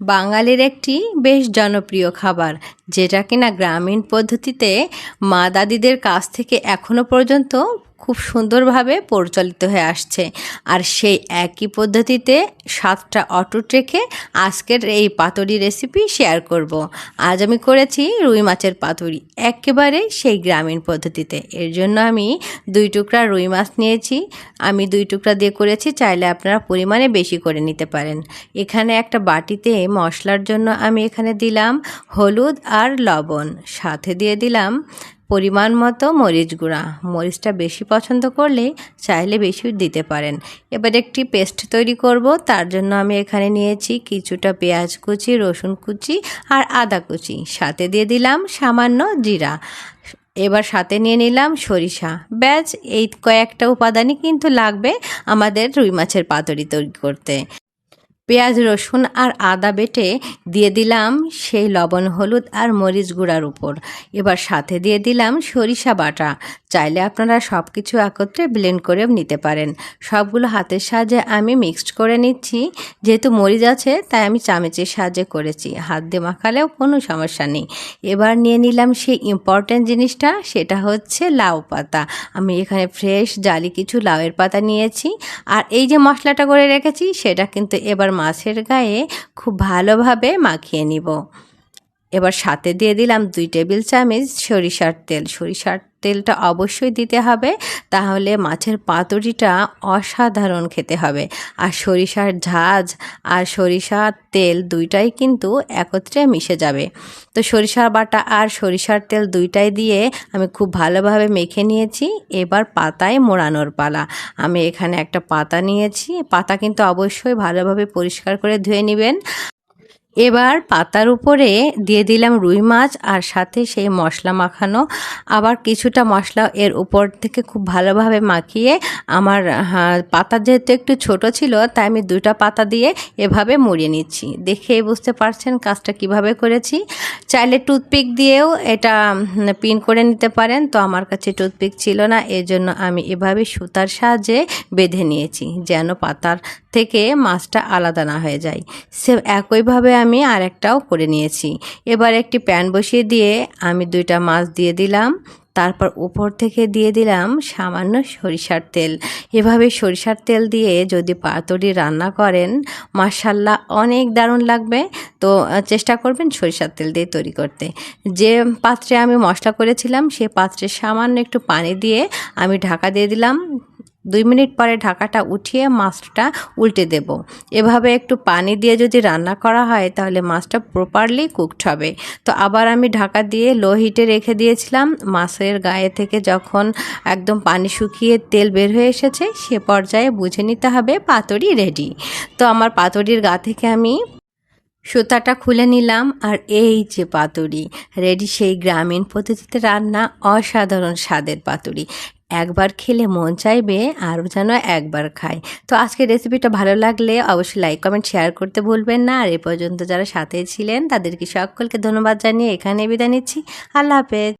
বাঙালির একটি বেশ জনপ্রিয় খাবার, যেটা কিনা গ্রামীণ পদ্ধতিতে মা দাদিদের কাছ থেকে এখনও পর্যন্ত খুব সুন্দরভাবে পরিচালিত হয়ে আসছে। আর সেই একই পদ্ধতিতে সাতটা অটুট রেখে আজকের এই পাতুরি রেসিপি শেয়ার করব। আজ আমি করেছি রুই মাছের পাতুরি। একেবারে সেই গ্রামীণ পদ্ধতিতে। এর জন্য আমি দুই টুকরা রুই মাছ নিয়েছি। আমি দুই টুকরা দিয়ে করেছি, চাইলে আপনারা পরিমাণে বেশি করে নিতে পারেন। এখানে একটা বাটিতে মশলার জন্য আমি এখানে দিলাম হলুদ আর লবণ। সাথে দিয়ে দিলাম পরিমাণ মতো মরিচ গুঁড়া। মরিচটা বেশি পছন্দ করলে চাইলে বেশি দিতে পারেন। এবার একটি পেস্ট তৈরি করব। তার জন্য আমি এখানে নিয়েছি কিছুটা পেঁয়াজ কুচি, রসুন কুচি আর আদা কুচি। সাথে দিয়ে দিলাম সামান্য জিরা। এবার সাথে নিয়ে নিলাম সরিষা। ব্যাস, এই কয়েকটা উপাদানই কিন্তু লাগবে আমাদের রুই মাছের পাতুরি তৈরি করতে। পেঁয়াজ, রসুন আর আদা বেটে দিয়ে দিলাম। সেই লবণ, হলুদ আর মরিচ গুঁড়ার উপর। এবার সাথে দিয়ে দিলাম সরিষা বাটা। চাইলে আপনারা সব কিছু একত্রে ব্লেন্ড করেও নিতে পারেন। সবগুলো হাতের সাহায্যে আমি মিক্সড করে নিচ্ছি। যেহেতু মরিচ আছে, তাই আমি চামচের সাহায্যে করেছি। হাত দিয়ে মাখালেও কোনো সমস্যা নেই। এবার নিয়ে নিলাম সেই ইম্পর্ট্যান্ট জিনিসটা, সেটা হচ্ছে লাউ পাতা। আমি এখানে ফ্রেশ জালি কিছু লাউয়ের পাতা নিয়েছি। আর এই যে মশলাটা করে রেখেছি, সেটা কিন্তু এবার মাছের গায়ে খুব ভালোভাবে মাখিয়ে নিব। এবার সাথে দিয়ে দিলাম দুই টেবিল চামচ সরিষার তেল। সরিষার তেলটা অবশ্যই দিতে হবে, তাহলে মাছের পাতুরিটা অসাধারণ খেতে হবে। আর সরিষার ঝাঁজ আর সরিষার তেল দুইটাই কিন্তু একত্রে মিশে যাবে। তো সরিষার বাটা আর সরিষার তেল দুইটাই দিয়ে আমি খুব ভালোভাবে মেখে নিয়েছি। এবার পাতায় মোড়ানোর পালা। আমি এখানে একটা পাতা নিয়েছি। পাতা কিন্তু অবশ্যই ভালোভাবে পরিষ্কার করে ধুয়ে নেবেন। এবার পাতার উপরে দিয়ে দিলাম রুই মাছ আর সাথে সেই মশলা মাখানো। আবার কিছুটা মশলা এর উপর থেকে খুব ভালোভাবে মাখিয়ে আমার পাতা যেহেতু একটু ছোট ছিল, তাই আমি দুটা পাতা দিয়ে এভাবে মুড়িয়ে নিচ্ছি। দেখে বুঝতে পারছেন কাজটা কীভাবে করেছি। চাইলে টুথপিক দিয়েও এটা পিন করে নিতে পারেন। তো আমার কাছে টুথপিক ছিল না, এজন্য আমি এভাবে সুতার সাহায্যে বেঁধে নিয়েছি যেন পাতার থেকে মাছটা আলাদা না হয়ে যায়। সে একইভাবে আমি আরেকটাও করে নিয়েছি। এবার একটি প্যান বসিয়ে দিয়ে আমি দুইটা মাছ দিয়ে দিলাম। তারপর উপর থেকে দিয়ে দিলাম সামান্য সরিষার তেল। এভাবে সরিষার তেল দিয়ে যদি পাতুরি রান্না করেন মাসাল্লাহ অনেক দারুণ লাগবে। তো চেষ্টা করবেন সরিষার তেল দিয়ে তৈরি করতে। যে পাত্রে আমি মশলা করেছিলাম, সে পাত্রে সামান্য একটু পানি দিয়ে আমি ঢাকা দিয়ে দিলাম। দুই মিনিট পরে ঢাকাটা উঠিয়ে মাছটা উল্টে দেব। এভাবে একটু পানি দিয়ে যদি রান্না করা হয়, তাহলে মাছটা প্রপারলি কুকড হবে। তো আবার আমি ঢাকা দিয়ে লো হিটে রেখে দিয়েছিলাম। মাছের গায়ে থেকে যখন একদম পানি শুকিয়ে তেল বের হয়ে এসেছে, সে পর্যায়ে বুঝে নিতে হবে পাতুরি রেডি তো আমার পাতুরির গা থেকে আমি সুতাটা খুলে নিলাম আর এই যে পাতুরি রেডি সেই গ্রামীণ পদ্ধতিতে রান্না অসাধারণ স্বাদের পাতুরি। একবার খেলে মন চাইবে, আরও যেন একবার খায় তো আজকে রেসিপিটা ভালো লাগলে অবশ্যই লাইক কমেন্ট শেয়ার করতে ভুলবেন না। আর এ পর্যন্ত যারা সাথে ছিলেন, তাদেরকে সকলকে ধন্যবাদ জানিয়ে এখানে বিদায় নিচ্ছি। আল্লাহ হাফেজ।